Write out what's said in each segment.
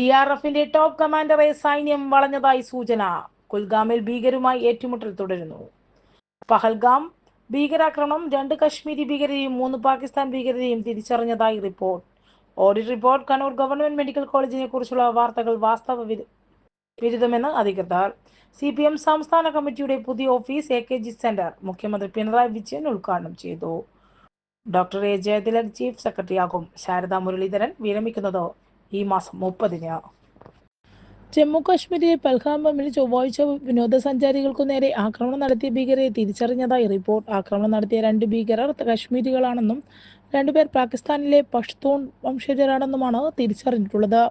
T R എഫിന്റെ top കമാൻഡറെ സൈന്യം വളഞ്ഞതായി സൂചന. കുൽഗാമിൽ ഭീകരുമായി ഏറ്റുമുട്ടൽ തുടരുന്നു. പഹൽഗാം ഭീകരാക്രമണം രണ്ട് കശ്മീരി ഭീകരരെയും മൂന്ന് പാകിസ്ഥാൻ ഭീകരരെയും തിരിച്ചറിഞ്ഞതായി report. Audit report Kannur government medical കോളേജിനെ കുറിച്ചുള്ള വാർത്തകൾ വാസ്തവ വിരു- വിരുദ്ധമെന്ന് അധികൃതർ. സി പി എം സംസ്ഥാന കമ്മിറ്റിയുടെ പുതിയ office A K G centre മുഖ്യമന്ത്രി പിണറായി വിജയൻ ഉദ്ഘാടനം ചെയ്തു. ഡോക്ടർ എ ജയതിലക് ചീഫ് സെക്രട്ടറിയാകും. ശാരദാ മുരളീധരൻ വിരമിക്കുന്നത് ഈ മാസം മുപ്പതിന്. ജമ്മു കാശ്മീരിലെ പൽഗാമിൽ ചൊവ്വാഴ്ച വിനോദസഞ്ചാരികൾക്കു നേരെ ആക്രമണം നടത്തിയ ഭീകരരെ തിരിച്ചറിഞ്ഞതായി റിപ്പോർട്ട്. ആക്രമണം നടത്തിയ രണ്ട് ഭീകരർ കശ്മീരികളാണെന്നും രണ്ടുപേർ പാകിസ്ഥാനിലെ പഷ്തൂൺ വംശജരാണെന്നുമാണ് തിരിച്ചറിഞ്ഞിട്ടുള്ളത്.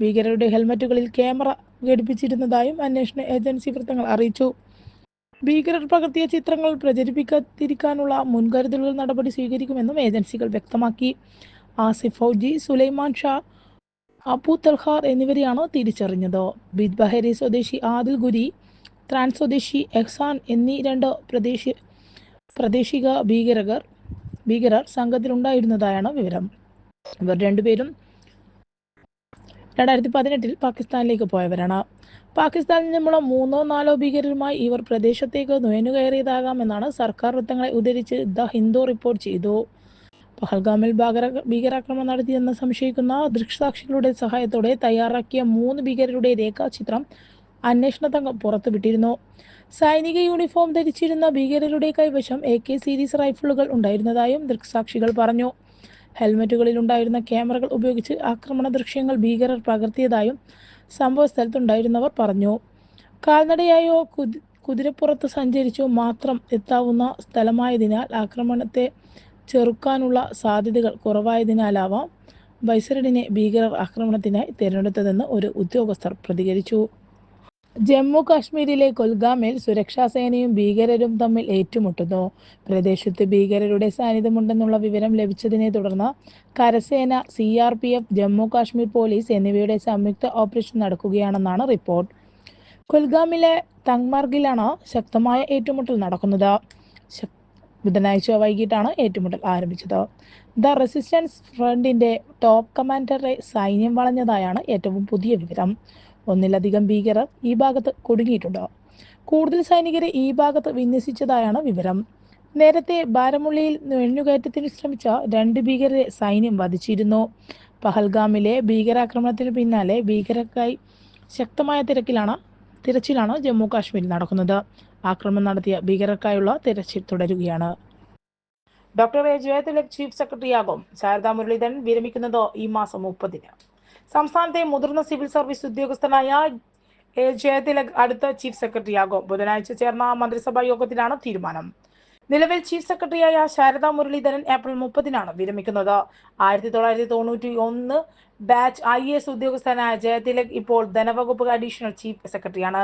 ഭീകരരുടെ ഹെൽമറ്റുകളിൽ ക്യാമറ ഘടിപ്പിച്ചിരുന്നതായും അന്വേഷണ ഏജൻസി വൃത്തങ്ങൾ അറിയിച്ചു. ഭീകരർ പകർത്തിയ ചിത്രങ്ങൾ പ്രചരിപ്പിക്കാതിരിക്കാനുള്ള മുൻകരുതലുകൾ നടപടി സ്വീകരിക്കുമെന്നും ഏജൻസികൾ വ്യക്തമാക്കി. ആസിഫ് ഫൗജി സുലൈമാൻ ഷാ അബു തൽഹാർ എന്നിവരെയാണ് തിരിച്ചറിഞ്ഞത്? ബിദ് ബഹരി സ്വദേശി ആദിൽ ഗുരി ത്രാൻ സ്വദേശി എഹ്സാൻ എന്നീ രണ്ട് പ്രദേശി പ്രാദേശിക ഭീകരകർ ഭീകരർ സംഘത്തിലുണ്ടായിരുന്നതായാണ് വിവരം. ഇവർ രണ്ടുപേരും രണ്ടായിരത്തി പതിനെട്ടിൽ പാകിസ്ഥാനിലേക്ക് പോയവരാണ്. പാകിസ്ഥാനിൽ നിന്നുള്ള മൂന്നോ നാലോ ഭീകരരുമായി ഇവർ പ്രദേശത്തേക്ക് നുഴഞ്ഞുകയറിയതാകാമെന്നാണ് സർക്കാർ വൃത്തങ്ങളെ ഉദ്ധരിച്ച് ദ ഹിന്ദു റിപ്പോർട്ട് ചെയ്തു. പഹൽഗാമിൽ ഭീകര ഭീകരാക്രമണം നടത്തിയെന്ന് സംശയിക്കുന്ന ദൃക്സാക്ഷികളുടെ സഹായത്തോടെ തയ്യാറാക്കിയ മൂന്ന് ഭീകരരുടെ രേഖാചിത്രം അന്വേഷണ സംഘം പുറത്തുവിട്ടിരുന്നു. സൈനിക യൂണിഫോം ധരിച്ചിരുന്ന ഭീകരരുടെ കൈവശം എ കെ സീരീസ് റൈഫിളുകൾ ഉണ്ടായിരുന്നതായും ദൃക്സാക്ഷികൾ പറഞ്ഞു. ഹെൽമറ്റുകളിൽ ഉണ്ടായിരുന്ന ക്യാമറകൾ ഉപയോഗിച്ച് ആക്രമണ ദൃശ്യങ്ങൾ ഭീകരർ പകർത്തിയതായും സംഭവ സ്ഥലത്തുണ്ടായിരുന്നവർ പറഞ്ഞു. കാൽനടയായോ കുതി കുതിരപ്പുറത്ത് സഞ്ചരിച്ചോ മാത്രം എത്താവുന്ന സ്ഥലമായതിനാൽ ആക്രമണത്തെ ചെറുക്കാനുള്ള സാധ്യതകൾ കുറവായതിനാലാവാം ബൈസറിഡിനെ ഭീകരർ ആക്രമണത്തിനായി തിരഞ്ഞെടുത്തതെന്ന് ഒരു ഉദ്യോഗസ്ഥർ പ്രതികരിച്ചു. ജമ്മു കാശ്മീരിലെ കൊൽഗാമിൽ സുരക്ഷാസേനയും ഭീകരരും തമ്മിൽ ഏറ്റുമുട്ടുന്നു. പ്രദേശത്ത് ഭീകരരുടെ സാന്നിധ്യമുണ്ടെന്നുള്ള വിവരം ലഭിച്ചതിനെ തുടർന്ന് കരസേന C R P F Jammu Kashmir police എന്നിവയുടെ സംയുക്ത ഓപ്പറേഷൻ നടക്കുകയാണെന്നാണ് റിപ്പോർട്ട്. കൊൽഗാമിലെ തങ്മാർഗിലാണ് ശക്തമായ ഏറ്റുമുട്ടൽ നടക്കുന്നത്. ബുധനാഴ്ച വൈകിട്ടാണ് ഏറ്റുമുട്ടൽ ആരംഭിച്ചത്. ദ റെസിസ്റ്റൻസ് ഫ്രണ്ടിന്റെ ടോപ്പ് കമാൻഡറെ സൈന്യം വളഞ്ഞതായാണ് ഏറ്റവും പുതിയ വിവരം. ഒന്നിലധികം ഭീകരർ ഈ ഭാഗത്ത് കുടുങ്ങിയിട്ടുണ്ട്. കൂടുതൽ സൈനികരെ ഈ ഭാഗത്ത് വിന്യസിച്ചതായാണ് വിവരം. നേരത്തെ ബാരമുള്ളിയിൽ നുഴഞ്ഞുകയറ്റത്തിന് ശ്രമിച്ച രണ്ട് ഭീകരരെ സൈന്യം വധിച്ചിരുന്നു. പഹൽഗാമിലെ ഭീകരാക്രമണത്തിന് പിന്നാലെ ഭീകരർക്കായി ശക്തമായ തിരക്കിലാണ് തിരച്ചിലാണ് ജമ്മു കാശ്മീരിൽ നടക്കുന്നത്. ആക്രമണം നടത്തിയ ഭീകരർക്കായുള്ള തിരച്ചിൽ തുടരുകയാണ്. Doctor A. ജയതിലക് ചീഫ് സെക്രട്ടറിയാകും ശാരദാ മുരളീധരൻ വിരമിക്കുന്നത് ഈ മാസം മുപ്പതിന്. സംസ്ഥാനത്തെ മുതിർന്ന സിവിൽ സർവീസ് ഉദ്യോഗസ്ഥനായ എ. ജയതിലക് അടുത്ത ചീഫ് സെക്രട്ടറിയാകും ബുധനാഴ്ച ചേർന്ന മന്ത്രിസഭാ യോഗത്തിലാണ് തീരുമാനം. നിലവിൽ ചീഫ് സെക്രട്ടറിയായ ശാരദാ മുരളീധരൻ ഏപ്രിൽ മുപ്പതിനാണ് വിരമിക്കുന്നത്. ആയിരത്തി തൊള്ളായിരത്തി തൊണ്ണൂറ്റി ഒന്ന് ബാച്ച് ഐ എസ് ഉദ്യോഗസ്ഥനായ ജയതിലക് ഇപ്പോൾ ധനവകുപ്പ് അഡീഷണൽ ചീഫ് സെക്രട്ടറിയാണ്.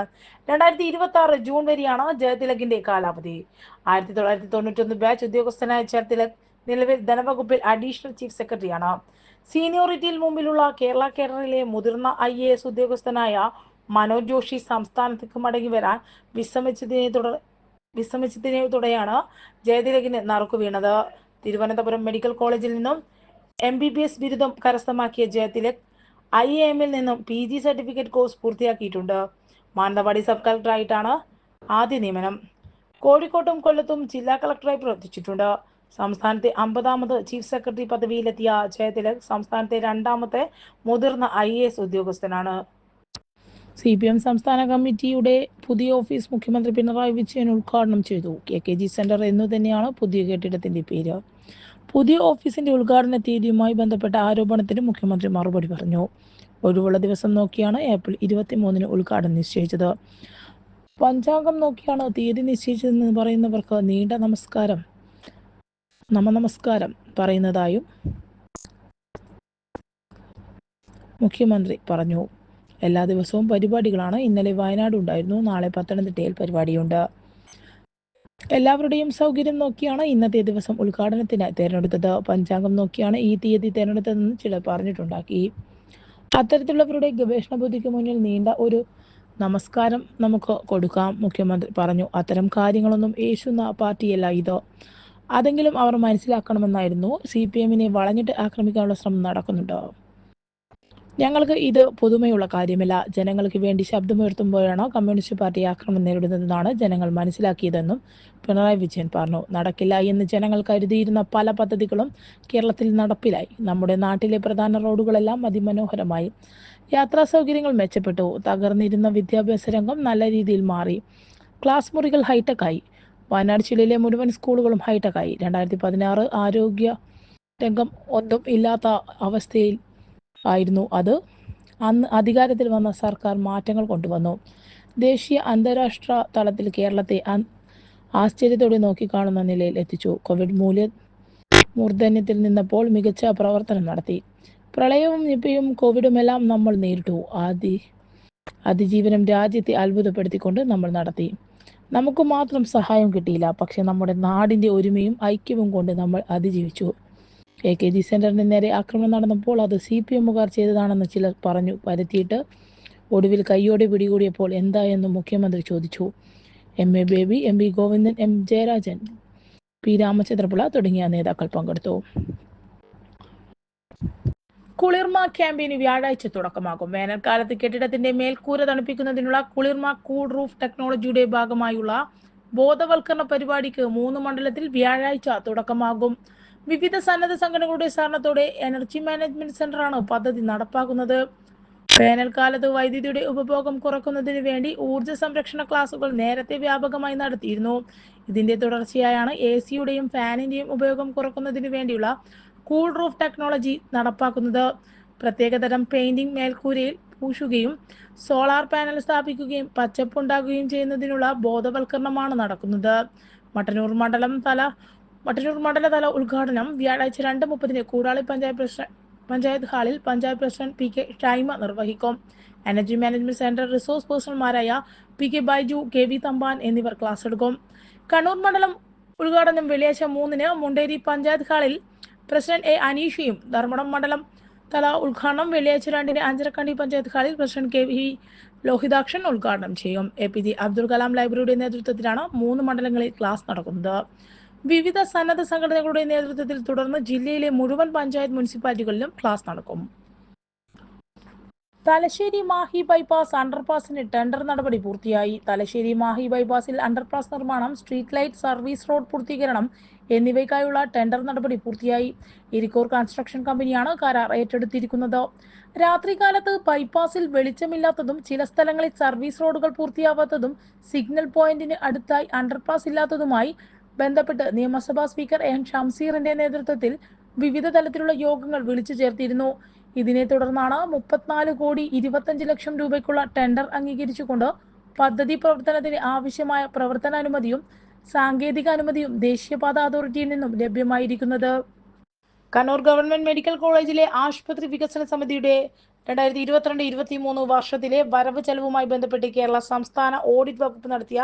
രണ്ടായിരത്തി ഇരുപത്തി ആറ് ജൂൺ വരെയാണ് ജയതിലകിന്റെ കാലാവധി. ആയിരത്തി തൊള്ളായിരത്തി തൊണ്ണൂറ്റൊന്ന് ബാച്ച് ഉദ്യോഗസ്ഥനായ ജയതിലക് നിലവിൽ ധനവകുപ്പിൽ അഡീഷണൽ ചീഫ് സെക്രട്ടറിയാണ്. സീനിയോറിറ്റിയിൽ മുമ്പിലുള്ള കേരള കേരളയിലെ മുതിർന്ന ഐ എ എസ് ഉദ്യോഗസ്ഥനായ മനോജ് ജോഷി സംസ്ഥാനത്തേക്ക് മടങ്ങി വരാൻ വിസമ്മതിച്ചതിനെ തുടർ തുടയാണ് ജയതിലകിന് നറുക്കു വീണത്. തിരുവനന്തപുരം മെഡിക്കൽ കോളേജിൽ നിന്നും എം ബി ബി എസ് ബിരുദം കരസ്ഥമാക്കിയ ജയതിലക് ഐ എ എമ്മിൽ നിന്നും പി ജി സർട്ടിഫിക്കറ്റ് കോഴ്സ് പൂർത്തിയാക്കിയിട്ടുണ്ട്. മാനന്തവാടി സബ് കളക്ടറായിട്ടാണ് ആദ്യ നിയമനം. കോഴിക്കോട്ടും കൊല്ലത്തും ജില്ലാ കളക്ടറായി പ്രവർത്തിച്ചിട്ടുണ്ട്. സംസ്ഥാനത്തെ അമ്പതാമത് ചീഫ് സെക്രട്ടറി പദവിയിലെത്തിയ ജയതിലക് സംസ്ഥാനത്തെ രണ്ടാമത്തെ മുതിർന്ന ഐ ഉദ്യോഗസ്ഥനാണ്. സി സംസ്ഥാന കമ്മിറ്റിയുടെ പുതിയ ഓഫീസ് മുഖ്യമന്ത്രി പിണറായി വിജയൻ ഉദ്ഘാടനം ചെയ്തു. കെ. കെ. ജി. സെന്റർ എന്നു തന്നെയാണ് പുതിയ കെട്ടിടത്തിന്റെ പേര്. പുതിയ ഓഫീസിന്റെ ഉദ്ഘാടന തീയതിയുമായി ബന്ധപ്പെട്ട ആരോപണത്തിന് മുഖ്യമന്ത്രി മറുപടി പറഞ്ഞു. ഒഴിവുള്ള ദിവസം നോക്കിയാണ് ഏപ്രിൽ ഇരുപത്തിമൂന്നിന് ഉദ്ഘാടനം നിശ്ചയിച്ചത്. പഞ്ചാംഗം നോക്കിയാണ് തീയതി നിശ്ചയിച്ചതെന്ന് പറയുന്നവർക്ക് നീണ്ട നമസ്കാരം. നമനമസ്കാരം പറയുന്നതായും മുഖ്യമന്ത്രി പറഞ്ഞു. എല്ലാ ദിവസവും പരിപാടികളാണ്. ഇന്നലെ വയനാട് ഉണ്ടായിരുന്നു. നാളെ പത്തനംതിട്ടയിൽ പരിപാടിയുണ്ട്. എല്ലാവരുടെയും സൗകര്യം നോക്കിയാണ് ഇന്നത്തെ ദിവസം ഉദ്ഘാടനത്തിന് തിരഞ്ഞെടുത്തത്. പഞ്ചാംഗം നോക്കിയാണ് ഈ തീയതി തിരഞ്ഞെടുത്തതെന്ന് ചിലർ പറഞ്ഞിട്ടുണ്ടാക്കി. അത്തരത്തിലുള്ളവരുടെ ഗവേഷണ ബുദ്ധിക്ക് മുന്നിൽ നീണ്ട ഒരു നമസ്കാരം നമുക്ക് കൊടുക്കാം. മുഖ്യമന്ത്രി പറഞ്ഞു അത്തരം കാര്യങ്ങളൊന്നും യേശുന്ന പാർട്ടിയല്ല ഇത്. അതെങ്കിലും അവർ മനസ്സിലാക്കണമെന്നായിരുന്നു. സി പി എമ്മിനെ വളഞ്ഞിട്ട് ആക്രമിക്കാനുള്ള ശ്രമം നടക്കുന്നുണ്ട്. ഞങ്ങൾക്ക് ഇത് പുതുമയുള്ള കാര്യമല്ല. ജനങ്ങൾക്ക് വേണ്ടി ശബ്ദമുയർത്തുമ്പോഴാണോ കമ്മ്യൂണിസ്റ്റ് പാർട്ടി ആക്രമണം നേരിടുന്നതെന്നാണ് ജനങ്ങൾ മനസ്സിലാക്കിയതെന്നും പിണറായി വിജയൻ പറഞ്ഞു. നടക്കില്ല എന്ന് ജനങ്ങൾ കരുതിയിരുന്ന പല പദ്ധതികളും കേരളത്തിൽ നടപ്പിലായി. നമ്മുടെ നാട്ടിലെ പ്രധാന റോഡുകളെല്ലാം അതിമനോഹരമായി. യാത്രാ സൗകര്യങ്ങൾ മെച്ചപ്പെട്ടു. തകർന്നിരുന്ന വിദ്യാഭ്യാസ രംഗം നല്ല രീതിയിൽ മാറി. ക്ലാസ് മുറികൾ ഹൈടെക്കായി. വയനാട് ജില്ലയിലെ മുഴുവൻ സ്കൂളുകളും ഹൈടെക്കായി. രണ്ടായിരത്തി പതിനാറ് ആരോഗ്യ രംഗം ഒന്നും ഇല്ലാത്ത അവസ്ഥയിൽ ആയിരുന്നു അത്. അന്ന് അധികാരത്തിൽ വന്ന സർക്കാർ മാറ്റങ്ങൾ കൊണ്ടുവന്നു. ദേശീയ അന്താരാഷ്ട്ര തലത്തിൽ കേരളത്തെ ആശ്ചര്യത്തോടെ നോക്കിക്കാണുന്ന നിലയിൽ എത്തിച്ചു. കോവിഡ് മൂല്യ മൂർധന്യത്തിൽ നിന്നപ്പോൾ മികച്ച പ്രവർത്തനം നടത്തി. പ്രളയവും നിപ്പയും കോവിഡുമെല്ലാം നമ്മൾ നേരിട്ടു. ആദി അതിജീവനം രാജ്യത്തെ അത്ഭുതപ്പെടുത്തിക്കൊണ്ട് നമ്മൾ നടത്തി. നമുക്ക് മാത്രം സഹായം കിട്ടിയില്ല. പക്ഷെ നമ്മുടെ നാടിന്റെ ഒരുമയും ഐക്യവും കൊണ്ട് നമ്മൾ അതിജീവിച്ചു. എ കെ ജി സെന്ററിന് നേരെ ആക്രമണം നടന്നപ്പോൾ അത് സി പി എമ്മുകാർ ചെയ്തതാണെന്ന് ചിലർ പറഞ്ഞു. പരത്തിയിട്ട് ഒടുവിൽ കൈയോടെ പിടികൂടിയപ്പോൾ എന്താ എന്ന് മുഖ്യമന്ത്രി ചോദിച്ചു. M A Baby M V Govindan M Jayarajan P Ramachandran Pillai തുടങ്ങിയ നേതാക്കൾ പങ്കെടുത്തു. കുളിർമ ക്യാമ്പയിന് വ്യാഴാഴ്ച തുടക്കമാകും. വേനൽക്കാലത്ത് കെട്ടിടത്തിന്റെ മേൽക്കൂര തണുപ്പിക്കുന്നതിനുള്ള കുളിർമ കൂൾ റൂഫ് ടെക്നോളജിയുടെ ഭാഗമായുള്ള ബോധവൽക്കരണ പരിപാടിക്ക് മൂന്ന് മണ്ഡലത്തിൽ വ്യാഴാഴ്ച തുടക്കമാകും. വിവിധ സന്നദ്ധ സംഘടനകളുടെ സഹകരണത്തോടെ എനർജി മാനേജ്മെന്റ് സെന്ററാണ് പദ്ധതി നടപ്പാക്കുന്നത്. വേനൽക്കാലത്ത് വൈദ്യുതിയുടെ ഉപഭോഗം കുറക്കുന്നതിന് വേണ്ടി ഊർജ സംരക്ഷണ ക്ലാസുകൾ നേരത്തെ വ്യാപകമായി നടത്തിയിരുന്നു. ഇതിന്റെ തുടർച്ചയായാണ് എ സിയുടെയും ഫാനിന്റെയും ഉപയോഗം കുറക്കുന്നതിന് വേണ്ടിയുള്ള കൂൾ റൂഫ് ടെക്നോളജി നടപ്പാക്കുന്നത്. പ്രത്യേകതരം പെയിന്റിംഗ് മേൽക്കൂരയിൽ പൂശുകയും സോളാർ പാനൽ സ്ഥാപിക്കുകയും പച്ചപ്പുണ്ടാകുകയും ചെയ്യുന്നതിനുള്ള ബോധവൽക്കരണമാണ് നടക്കുന്നത്. മട്ടന്നൂർ മണ്ഡലം തല മട്ടന്നൂർ മണ്ഡലതല ഉദ്ഘാടനം വ്യാഴാഴ്ച രണ്ട് മുപ്പതിന് കൂടാളി പഞ്ചായത്ത് പ്രസിഡന്റ് പഞ്ചായത്ത് ഹാളിൽ panchayat president P K Shaima നിർവഹിക്കും. Energy management centre resource പേഴ്സൺമാരായ P K Baiju K V Thampan എന്നിവർ ക്ലാസ് എടുക്കും. കണ്ണൂർ മണ്ഡലം ഉദ്ഘാടനം വെള്ളിയാഴ്ച മൂന്നിന് മുണ്ടേരി പഞ്ചായത്ത് ഹാളിൽ പ്രസിഡന്റ് എ അനീഷയും ധർമ്മടം മണ്ഡലം തല ഉദ്ഘാടനം വെള്ളിയാഴ്ച രണ്ടിന് അഞ്ചരക്കണ്ടി പഞ്ചായത്ത് ഹാളിൽ പ്രസിഡന്റ് കെ വി ലോഹിതാക്ഷൻ ഉദ്ഘാടനം ചെയ്യും. A P J Abdul Kalam ലൈബ്രറിയുടെ നേതൃത്വത്തിലാണ് മൂന്ന് മണ്ഡലങ്ങളിൽ ക്ലാസ് നടക്കുന്നത്. വിവിധ സന്നദ്ധ സംഘടനകളുടെ നേതൃത്വത്തിൽ തുടർന്ന് ജില്ലയിലെ മുഴുവൻ പഞ്ചായത്ത് മുനിസിപ്പാലിറ്റികളിലും ക്ലാസ് നടക്കും. തലശ്ശേരി മാഹി ബൈപ്പാസ് അണ്ടർപാസിന് ടെൻഡർ നടപടി പൂർത്തിയായി. തലശ്ശേരി മാഹി ബൈപ്പാസിൽ അണ്ടർപാസ് നിർമ്മാണം സ്ട്രീറ്റ് ലൈറ്റ് സർവീസ് റോഡ് പൂർത്തീകരണം എന്നിവയ്ക്കായുള്ള ടെൻഡർ നടപടി പൂർത്തിയായി. ഇരിക്കൂർ കൺസ്ട്രക്ഷൻ കമ്പനിയാണ് കരാർ ഏറ്റെടുത്തിരിക്കുന്നത്. രാത്രികാലത്ത് ബൈപ്പാസിൽ വെളിച്ചമില്ലാത്തതും ചില സ്ഥലങ്ങളിൽ സർവീസ് റോഡുകൾ പൂർത്തിയാവാത്തതും സിഗ്നൽ പോയിന്റിന് അടുത്തായി അണ്ടർപാസ് ഇല്ലാത്തതുമായി ബന്ധപ്പെട്ട് നിയമസഭാ സ്പീക്കർ എൻ ഷംസീറിന്റെ നേതൃത്വത്തിൽ വിവിധ തലത്തിലുള്ള യോഗങ്ങൾ വിളിച്ചു ചേർത്തിരുന്നു ഇതിനെ തുടർന്നാണ് മുപ്പത്തിനാല് കോടി ഇരുപത്തഞ്ച് ലക്ഷം രൂപയ്ക്കുള്ള ടെൻഡർ അംഗീകരിച്ചുകൊണ്ട് പദ്ധതി പ്രവർത്തനത്തിന് ആവശ്യമായ പ്രവർത്തനാനുമതിയും സാങ്കേതിക അനുമതിയും ദേശീയപാത അതോറിറ്റിയിൽ നിന്നും ലഭ്യമായിരിക്കുന്നത്. കണ്ണൂർ ഗവൺമെന്റ് മെഡിക്കൽ കോളേജിലെ ആശുപത്രി വികസന സമിതിയുടെ രണ്ടായിരത്തി ഇരുപത്തിരണ്ട് ഇരുപത്തി മൂന്ന് വർഷത്തിലെ വരവ് ചെലവുമായി ബന്ധപ്പെട്ട് കേരള സംസ്ഥാന ഓഡിറ്റ് വകുപ്പ് നടത്തിയ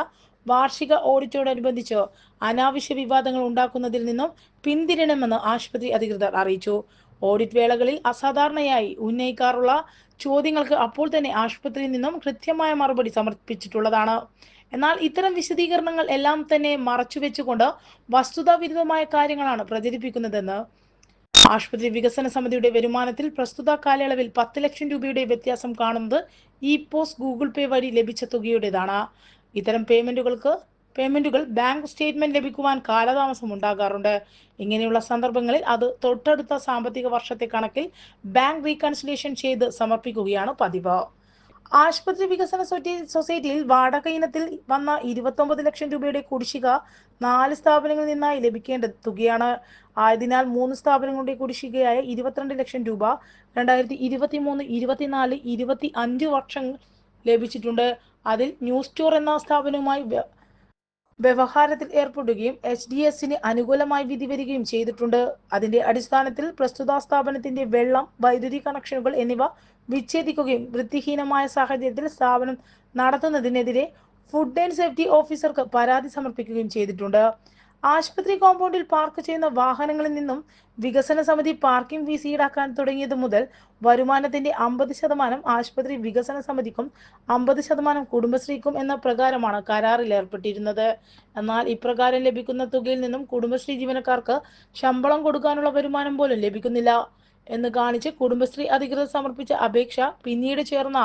വാർഷിക ഓഡിറ്റോടനുബന്ധിച്ച് അനാവശ്യ വിവാദങ്ങൾ ഉണ്ടാക്കുന്നതിൽ നിന്നും പിന്തിരിയണമെന്ന് ആശുപത്രി അധികൃതർ അറിയിച്ചു. ഓഡിറ്റ് വേളകളിൽ അസാധാരണയായി ഉന്നയിക്കാറുള്ള ചോദ്യങ്ങൾക്ക് അപ്പോൾ തന്നെ ആശുപത്രിയിൽ നിന്നും കൃത്യമായ മറുപടി സമർപ്പിച്ചിട്ടുള്ളതാണ്. എന്നാൽ ഇത്തരം വിശദീകരണങ്ങൾ എല്ലാം തന്നെ മറച്ചുവെച്ചുകൊണ്ട് വസ്തുതാവിരുദ്ധമായ കാര്യങ്ങളാണ് പ്രചരിപ്പിക്കുന്നതെന്ന് ആശുപത്രി വികസന സമിതിയുടെ വരുമാനത്തിൽ പ്രസ്തുത കാലയളവിൽ പത്ത് ലക്ഷം രൂപയുടെ വ്യത്യാസം കാണുന്നത് ഇ പോസ് ഗൂഗിൾ പേ വഴി ലഭിച്ച തുകയുടേതാണ്. ഇത്തരം പേയ്മെന്റുകൾക്ക് പേയ്മെന്റുകൾ ബാങ്ക് സ്റ്റേറ്റ്മെന്റ് ലഭിക്കുവാൻ കാലതാമസം ഉണ്ടാകാറുണ്ട്. ഇങ്ങനെയുള്ള സന്ദർഭങ്ങളിൽ അത് തൊട്ടടുത്ത സാമ്പത്തിക വർഷത്തെ കണക്കിൽ ബാങ്ക് റീകൺസിലേഷൻ ചെയ്ത് സമർപ്പിക്കുകയാണ് പതിവ്. ആശുപത്രി വികസന സൊസൈറ്റിയിൽ വാടക ഇനത്തിൽ വന്ന ഇരുപത്തൊമ്പത് ലക്ഷം രൂപയുടെ കുടിശ്ശിക നാല് സ്ഥാപനങ്ങളിൽ നിന്നായി ലഭിക്കേണ്ട തുകയാണ്. ആയതിനാൽ മൂന്ന് സ്ഥാപനങ്ങളുടെ കുടിശ്ശികയായ ഇരുപത്തിരണ്ട് ലക്ഷം രൂപ രണ്ടായിരത്തി ഇരുപത്തി മൂന്ന് ഇരുപത്തിനാല് ഇരുപത്തി അഞ്ച് വർഷം ലഭിച്ചിട്ടുണ്ട്. അതിൽ ന്യൂ സ്റ്റോർ എന്ന സ്ഥാപനവുമായി വ്യവഹാരത്തിൽ ഏർപ്പെടുകയും എച്ച് ഡി എസിന് അനുകൂലമായി വിധി വരികയും ചെയ്തിട്ടുണ്ട്. അതിന്റെ അടിസ്ഥാനത്തിൽ പ്രസ്തുത സ്ഥാപനത്തിന്റെ വെള്ളം വൈദ്യുതി കണക്ഷനുകൾ എന്നിവ വിച്ഛേദിക്കുകയും വൃത്തിഹീനമായ സാഹചര്യത്തിൽ സ്ഥാപനം നടത്തുന്നതിനെതിരെ ഫുഡ് ആൻഡ് സേഫ്റ്റി ഓഫീസർക്ക് പരാതി സമർപ്പിക്കുകയും ചെയ്തിട്ടുണ്ട്. ആശുപത്രി കോമ്പൗണ്ടിൽ പാർക്ക് ചെയ്യുന്ന വാഹനങ്ങളിൽ നിന്നും വികസന സമിതി പാർക്കിംഗ് ഫീസ് ഈടാക്കാൻ തുടങ്ങിയത് മുതൽ വരുമാനത്തിന്റെ അമ്പത് ശതമാനം ആശുപത്രി വികസന സമിതിക്കും അമ്പത് ശതമാനം കുടുംബശ്രീക്കും എന്ന പ്രകാരമാണ് കരാറിൽ ഏർപ്പെട്ടിരുന്നത്. എന്നാൽ ഇപ്രകാരം ലഭിക്കുന്ന തുകയിൽ നിന്നും കുടുംബശ്രീ ജീവനക്കാർക്ക് ശമ്പളം കൊടുക്കാനുള്ള വരുമാനം പോലും ലഭിക്കുന്നില്ല. എന്ന് കാണിച്ച് കുടുംബശ്രീ അധികൃതർ സമർപ്പിച്ച അപേക്ഷ പിന്നീട് ചേർന്ന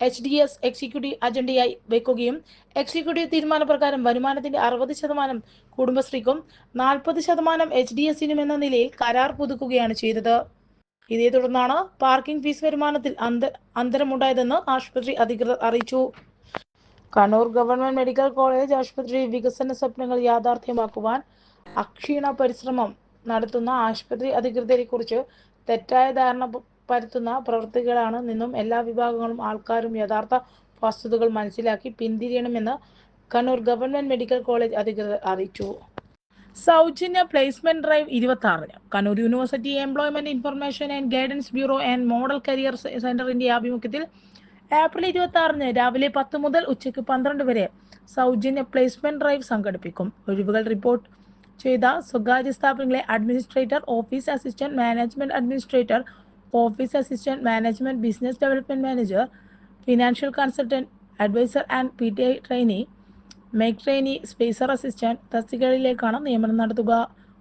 എച്ച് ഡി എസ് എക്സിക്യൂട്ടീവ് അജണ്ടയായി വെക്കുകയും എക്സിക്യൂട്ടീവ് തീരുമാനപ്രകാരം വരുമാനത്തിന്റെ അറുപത് ശതമാനം കുടുംബശ്രീക്കും നാൽപ്പത് ശതമാനം എച്ച് ഡി എസിനും എന്ന നിലയിൽ കരാർ പുതുക്കുകയാണ് ചെയ്തത്. ഇതേ തുടർന്നാണ് പാർക്കിംഗ് ഫീസ് വരുമാനത്തിൽ അന്ത അന്തരമുണ്ടായതെന്ന് ആശുപത്രി അധികൃതർ അറിയിച്ചു. കണ്ണൂർ ഗവൺമെന്റ് മെഡിക്കൽ കോളേജ് ആശുപത്രി വികസന സ്വപ്നങ്ങൾ യാഥാർത്ഥ്യമാക്കുവാൻ അക്ഷീണ പരിശ്രമം നടത്തുന്ന ആശുപത്രി അധികൃതരെ കുറിച്ച് തെറ്റായ ധാരണ പരത്തുന്ന പ്രവൃത്തികളാണ് നിന്നും എല്ലാ വിഭാഗങ്ങളും ആൾക്കാരും യഥാർത്ഥ വസ്തുതകൾ മനസ്സിലാക്കി പിന്തിരിയണമെന്ന് കണ്ണൂർ ഗവൺമെന്റ് മെഡിക്കൽ കോളേജ് അധികൃതർ അറിയിച്ചു. സൗജന്യ പ്ലേസ്മെന്റ് ഡ്രൈവ് ഇരുപത്തി ആറിന് Kannur university employment information and guidance bureau and model career സെന്ററിന്റെ ആഭിമുഖ്യത്തിൽ ഏപ്രിൽ ഇരുപത്തി ആറിന് രാവിലെ പത്ത് മുതൽ ഉച്ചയ്ക്ക് പന്ത്രണ്ട് വരെ സൗജന്യ പ്ലേസ്മെന്റ് ഡ്രൈവ് സംഘടിപ്പിക്കും. ഒഴിവുകൾ റിപ്പോർട്ട് ചെയ്ത സ്വകാര്യ സ്ഥാപനങ്ങളെ administrator office assistant management administrator office assistant management business development manager financial consultant adviser and P T I trainee make trainee spacer assistant തസ്തികകളിലേക്കാണ് നിയമനം നടത്തുക.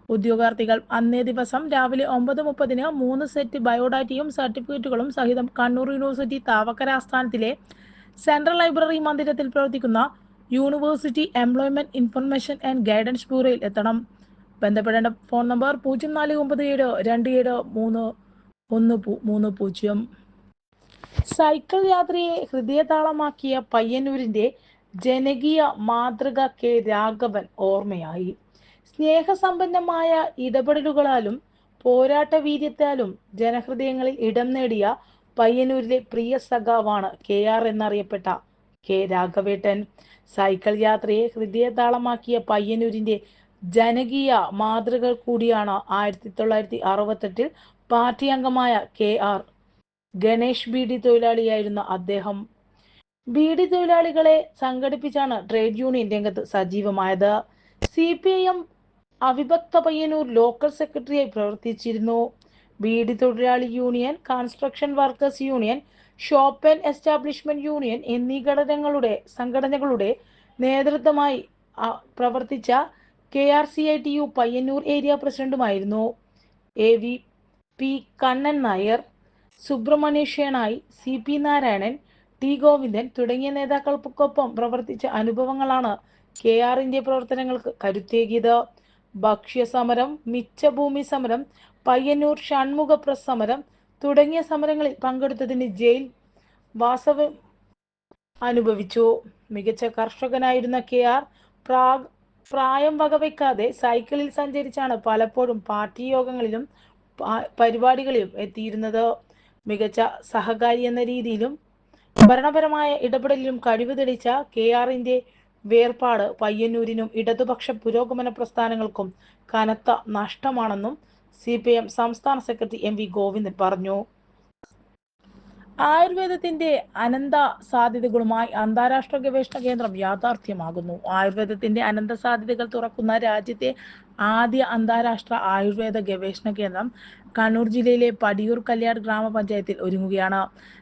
ഉദ്യോഗാർത്ഥികൾ അന്നേ ദിവസം രാവിലെ ഒമ്പത് മുപ്പതിന് മൂന്ന് സെറ്റ് ബയോഡാറ്റയും സർട്ടിഫിക്കറ്റുകളും സഹിതം കണ്ണൂർ യൂണിവേഴ്സിറ്റി താവക്കര ആസ്ഥാനത്തിലെ സെൻട്രൽ ലൈബ്രറി മന്ദിരത്തിൽ പ്രവർത്തിക്കുന്ന university employment information and guidance ബ്യൂറോയിൽ എത്തണം. ബന്ധപ്പെടേണ്ട ഫോൺ നമ്പർ പൂജ്യം നാല് ഒമ്പത് ഏഴ് രണ്ട് ഏഴ് മൂന്ന് ഒന്ന് മൂന്ന് പൂജ്യം. സൈക്കിൾ യാത്രയെ ഹൃദയതാളമാക്കിയ പയ്യന്നൂരിന്റെ ജനകീയ മാതൃക കെ രാഘവൻ ഓർമ്മയായി. സ്നേഹസമ്പന്നമായ ഇടപെടലുകളാലും പോരാട്ട വീര്യത്താലും ജനഹൃദയങ്ങളിൽ ഇടം നേടിയ പയ്യന്നൂരിലെ പ്രിയ സഖാവാണ് കെ ആർ എന്നറിയപ്പെട്ട കെ രാഘവേട്ടൻ. സൈക്കിൾ യാത്രയെ ഹൃദയതാളമാക്കിയ പയ്യന്നൂരിന്റെ ജനകീയ മാതൃക കൂടിയാണ് ആയിരത്തി തൊള്ളായിരത്തി അറുപത്തെട്ടിൽ പാർട്ടി അംഗമായ K R Ganesh B D തൊഴിലാളിയായിരുന്ന അദ്ദേഹം. ബീഡി തൊഴിലാളികളെ സംഘടിപ്പിച്ചാണ് ട്രേഡ് യൂണിയൻ രംഗത്ത് സജീവമായത്. സി പി ഐ എം അവിഭക്ത പയ്യന്നൂർ ലോക്കൽ സെക്രട്ടറിയായി പ്രവർത്തിച്ചിരുന്നു. ബീഡി തൊഴിലാളി union construction workers union shop and establishment union എന്നീ ഘടകങ്ങളുടെ സംഘടനകളുടെ നേതൃത്വമായി പ്രവർത്തിച്ച K R C I T U Payyanur area പ്രസിഡന്റുമായിരുന്നു. A V P Kannan Nair സുബ്രഹ്മണ്യേഷ്യനായി C P Narayanan T Govindan തുടങ്ങിയ നേതാക്കൾക്കൊപ്പം പ്രവർത്തിച്ച അനുഭവങ്ങളാണ് കെ ആറിന്റെ പ്രവർത്തനങ്ങൾക്ക് കരുത്തേകിയത്. ഭക്ഷ്യസമരം മിച്ചഭൂമി സമരം പയ്യന്നൂർ ഷൺമുഖ പ്രസ് സമരം തുടങ്ങിയ സമരങ്ങളിൽ പങ്കെടുത്തതിന് ജയിൽ വാസവ അനുഭവിച്ചു. മികച്ച കർഷകനായിരുന്ന കെ ആർ പ്രാ പ്രായം വകവയ്ക്കാതെ സൈക്കിളിൽ സഞ്ചരിച്ചാണ് പലപ്പോഴും പാർട്ടി യോഗങ്ങളിലും പരിപാടികളിലും എത്തിയിരുന്നത്. മികച്ച സഹകാരി എന്ന രീതിയിലും ഭരണപരമായ ഇടപെടലിലും കഴിവ് തെളിച്ച കെ ആറിന്റെ വേർപാട് പയ്യന്നൂരിനും ഇടതുപക്ഷ പുരോഗമന പ്രസ്ഥാനങ്ങൾക്കും കനത്ത നഷ്ടമാണെന്നും സി പി എം സംസ്ഥാന സെക്രട്ടറി എം വി ഗോവിന്ദൻ പറഞ്ഞു. ആയുർവേദത്തിന്റെ അനന്ത സാധ്യതകളുമായി അന്താരാഷ്ട്ര ഗവേഷണ കേന്ദ്രം യാഥാർത്ഥ്യമാകുന്നു. ആയുർവേദത്തിന്റെ അനന്ത സാധ്യതകൾ തുറക്കുന്ന രാജ്യത്തെ ആദ്യ അന്താരാഷ്ട്ര ആയുർവേദ ഗവേഷണ കേന്ദ്രം കണ്ണൂർ ജില്ലയിലെ പടിയൂർ കല്യാട് ഗ്രാമപഞ്ചായത്തിൽ ഒരുങ്ങുകയാണ്.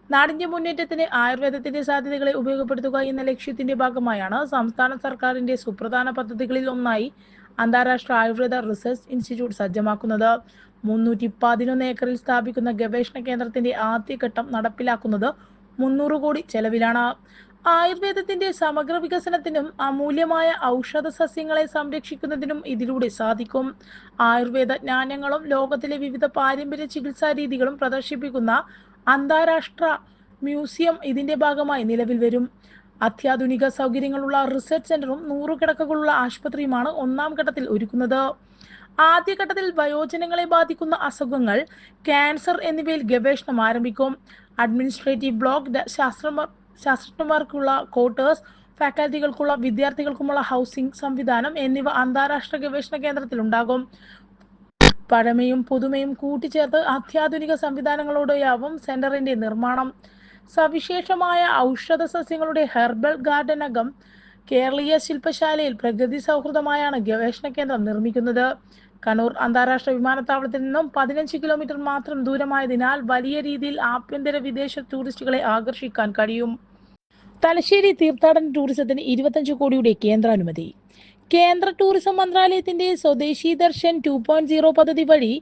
നാടിന്റെ മുന്നേറ്റത്തിന് ആയുർവേദത്തിന്റെ സാധ്യതകളെ ഉപയോഗപ്പെടുത്തുക എന്ന ലക്ഷ്യത്തിന്റെ ഭാഗമായാണ് സംസ്ഥാന സർക്കാരിന്റെ സുപ്രധാന പദ്ധതികളിൽ ഒന്നായി അന്താരാഷ്ട്ര ആയുർവേദ റിസർച്ച് ഇൻസ്റ്റിറ്റ്യൂട്ട് സജ്ജമാക്കുന്നത്. മുന്നൂറ്റി പതിനൊന്ന് ഏക്കറിൽ സ്ഥാപിക്കുന്ന ഗവേഷണ കേന്ദ്രത്തിന്റെ ആദ്യഘട്ടം നടപ്പിലാക്കുന്നത് മുന്നൂറ് കോടി ചെലവിലാണ്. ആയുർവേദത്തിന്റെ സമഗ്ര വികസനത്തിനും അമൂല്യമായ ഔഷധ സസ്യങ്ങളെ സംരക്ഷിക്കുന്നതിനും ഇതിലൂടെ സാധിക്കും. ആയുർവേദ ജ്ഞാനങ്ങളും ലോകത്തിലെ വിവിധ പാരമ്പര്യ ചികിത്സാ രീതികളും പ്രദർശിപ്പിക്കുന്ന അന്താരാഷ്ട്ര മ്യൂസിയം ഇതിന്റെ ഭാഗമായി നിലവിൽ വരും. അത്യാധുനിക സൗകര്യങ്ങളുള്ള റിസർച്ച് സെന്ററും നൂറ് കിടക്കകളുള്ള ആശുപത്രിയുമാണ് ഒന്നാം ഘട്ടത്തിൽ ഒരുക്കുന്നത്. ആദ്യഘട്ടത്തിൽ വയോജനങ്ങളെ ബാധിക്കുന്ന അസുഖങ്ങൾ ക്യാൻസർ എന്നിവയിൽ ഗവേഷണം ആരംഭിക്കും. അഡ്മിനിസ്ട്രേറ്റീവ് ബ്ലോക്ക് ശാസ്ത്ര ശാസ്ത്രജ്ഞന്മാർക്കുള്ള ക്വാർട്ടേഴ്സ് ഫാക്കൽറ്റികൾക്കുള്ള വിദ്യാർത്ഥികൾക്കുമുള്ള ഹൗസിംഗ് സംവിധാനം എന്നിവ അന്താരാഷ്ട്ര ഗവേഷണ കേന്ദ്രത്തിൽ ഉണ്ടാകും പഴമയും പുതുമയും കൂട്ടിച്ചേർത്ത് അത്യാധുനിക സംവിധാനങ്ങളോടെയാവും സെന്ററിന്റെ നിർമ്മാണം. സവിശേഷമായ ഔഷധ സസ്യങ്ങളുടെ ഹെർബൽ ഗാർഡനകം കേരളീയ ശില്പശാലയിൽ പ്രകൃതി സൗഹൃദമായാണ് ഗവേഷണ കേന്ദ്രം നിർമ്മിക്കുന്നത്. കണ്ണൂർ അന്താരാഷ്ട്ര വിമാനത്താവളത്തിൽ നിന്നും പതിനഞ്ച് കിലോമീറ്റർ മാത്രം ദൂരമായതിനാൽ വലിയ രീതിയിൽ ആഭ്യന്തര വിദേശ ടൂറിസ്റ്റുകളെ ആകർഷിക്കാൻ കഴിയും. തലശ്ശേരി തീർത്ഥാടന ടൂറിസത്തിന് ഇരുപത്തഞ്ച് കോടിയുടെ കേന്ദ്രാനുമതി. കേന്ദ്ര ടൂറിസം മന്ത്രാലയത്തിന്റെ സ്വദേശി ദർശൻ ടു പോയിന്റ് സീറോ പദ്ധതി വഴി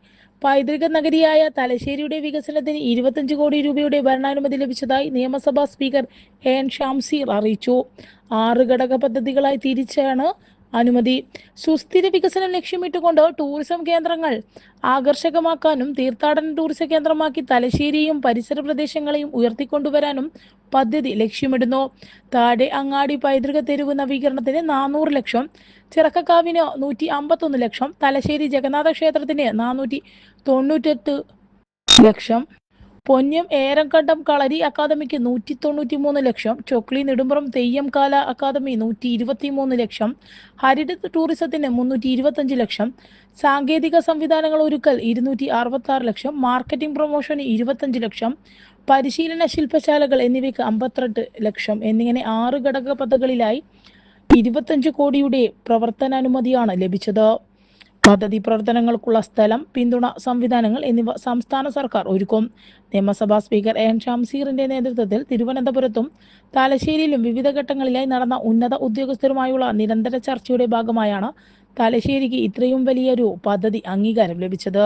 പൈതൃക നഗരിയായ തലശ്ശേരിയുടെ വികസനത്തിന് ഇരുപത്തഞ്ച് കോടി രൂപയുടെ ഭരണാനുമതി ലഭിച്ചതായി നിയമസഭാ സ്പീക്കർ എൻ ഷാംസീർ അറിയിച്ചു. ആറ് ഘടക പദ്ധതികളായി തിരിച്ചാണ് അനുമതി. സുസ്ഥിര വികസനം ലക്ഷ്യമിട്ടുകൊണ്ട് ടൂറിസം കേന്ദ്രങ്ങൾ ആകർഷകമാക്കാനും തീർത്ഥാടന ടൂറിസം കേന്ദ്രമാക്കി തലശ്ശേരിയും പരിസര പ്രദേശങ്ങളെയും ഉയർത്തിക്കൊണ്ടുവരാനും പദ്ധതി ലക്ഷ്യമിടുന്നു. താഴെ അങ്ങാടി പൈതൃക തെരുവ് നവീകരണത്തിന് നാനൂറ് ലക്ഷം ചിറക്കക്കാവിന് നൂറ്റി അമ്പത്തൊന്ന് ലക്ഷം തലശ്ശേരി ജഗന്നാഥ ക്ഷേത്രത്തിന് നാനൂറ്റി തൊണ്ണൂറ്റെട്ട് ലക്ഷം. പൊന്നം ഏരംകണ്ടം കളരി അക്കാദമിക്ക് നൂറ്റി തൊണ്ണൂറ്റി മൂന്ന് ലക്ഷം ചൊക്ലി നെടുമ്പുറം തെയ്യം കാല അക്കാദമി നൂറ്റി ഇരുപത്തി മൂന്ന് ലക്ഷം ഹരിത ടൂറിസത്തിന് മുന്നൂറ്റി ഇരുപത്തഞ്ച് ലക്ഷം സാങ്കേതിക സംവിധാനങ്ങൾ ഒരുക്കൽ ഇരുന്നൂറ്റി അറുപത്തി ആറ് ലക്ഷം മാർക്കറ്റിംഗ് പ്രൊമോഷന് ഇരുപത്തഞ്ച് ലക്ഷം പരിശീലന ശില്പശാലകൾ എന്നിവയ്ക്ക് അമ്പത്തിരണ്ട് ലക്ഷം എന്നിങ്ങനെ ആറ് ഘടക പദ്ധതികളിലായി ഇരുപത്തഞ്ച് കോടിയുടെ പ്രവർത്തനാനുമതിയാണ് ലഭിച്ചത്. പദ്ധതി പ്രവർത്തനങ്ങൾക്കുള്ള സ്ഥലം പിന്തുണ സംവിധാനങ്ങൾ എന്നിവ സംസ്ഥാന സർക്കാർ ഒരുക്കും. നിയമസഭാ സ്പീക്കർ എൻ ഷംസീറിന്റെ നേതൃത്വത്തിൽ തിരുവനന്തപുരത്തും തലശ്ശേരിയിലും വിവിധ ഘട്ടങ്ങളിലായി നടന്ന ഉന്നത ഉദ്യോഗസ്ഥരുമായുള്ള നിരന്തര ചർച്ചയുടെ ഭാഗമായാണ് തലശ്ശേരിക്ക് ഇത്രയും വലിയൊരു പദ്ധതി അംഗീകാരം ലഭിച്ചത്.